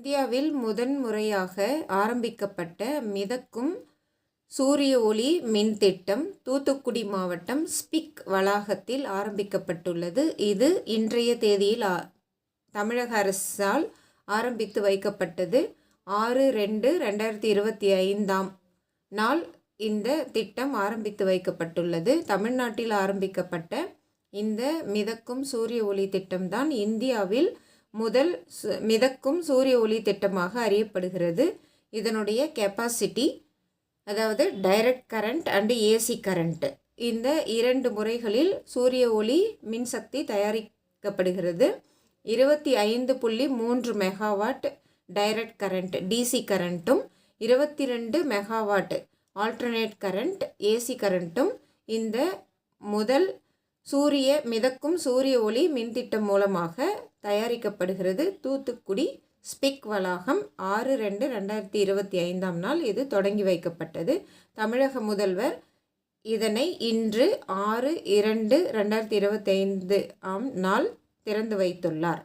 இந்தியாவில் முதன் முறையாக ஆரம்பிக்கப்பட்ட மிதக்கும் சூரிய ஒளி மின் திட்டம் தூத்துக்குடி மாவட்டம் ஸ்பிக் வளாகத்தில் ஆரம்பிக்கப்பட்டுள்ளது. இது இன்றைய தேதியில் தமிழக அரசால் ஆரம்பித்து வைக்கப்பட்டது. ஆறு ரெண்டு ரெண்டாயிரத்தி இருபத்தி ஐந்தாம் நாள் இந்த திட்டம் ஆரம்பித்து வைக்கப்பட்டுள்ளது. தமிழ்நாட்டில் ஆரம்பிக்கப்பட்ட இந்த மிதக்கும் சூரிய ஒளி திட்டம்தான் இந்தியாவில் முதல் சு- மிதக்கும் சூரிய ஒளி திட்டமாக அறியப்படுகிறது. இதனுடைய கெப்பாசிட்டி அதாவது direct current and AC current இந்த இரண்டு முறைகளில் சூரிய ஒளி மின்சக்தி தயாரிக்கப்படுகிறது. இருபத்தி ஐந்து புள்ளி மூன்று மெகாவாட் டைரக்ட் கரண்ட் டிசி கரண்ட்டும் இருபத்தி ரெண்டு மெகாவாட் ஆல்டர்னேட் கரண்ட் ஏசி கரண்ட்டும் இந்த முதல் சூரிய மிதக்கும் சூரிய ஒளி மின்திட்டம் மூலமாக தயாரிக்கப்படுகிறது. தூத்துக்குடி ஸ்பிக் வளாகம் ஆறு ரெண்டு ரெண்டாயிரத்தி இருபத்தி ஐந்தாம் நாள் இது தொடங்கி வைக்கப்பட்டது. தமிழக முதல்வர் இதனை இன்று ஆறு இரண்டு ரெண்டாயிரத்தி இருபத்தி ஐந்து ஆம் நாள் திறந்து வைத்துள்ளார்.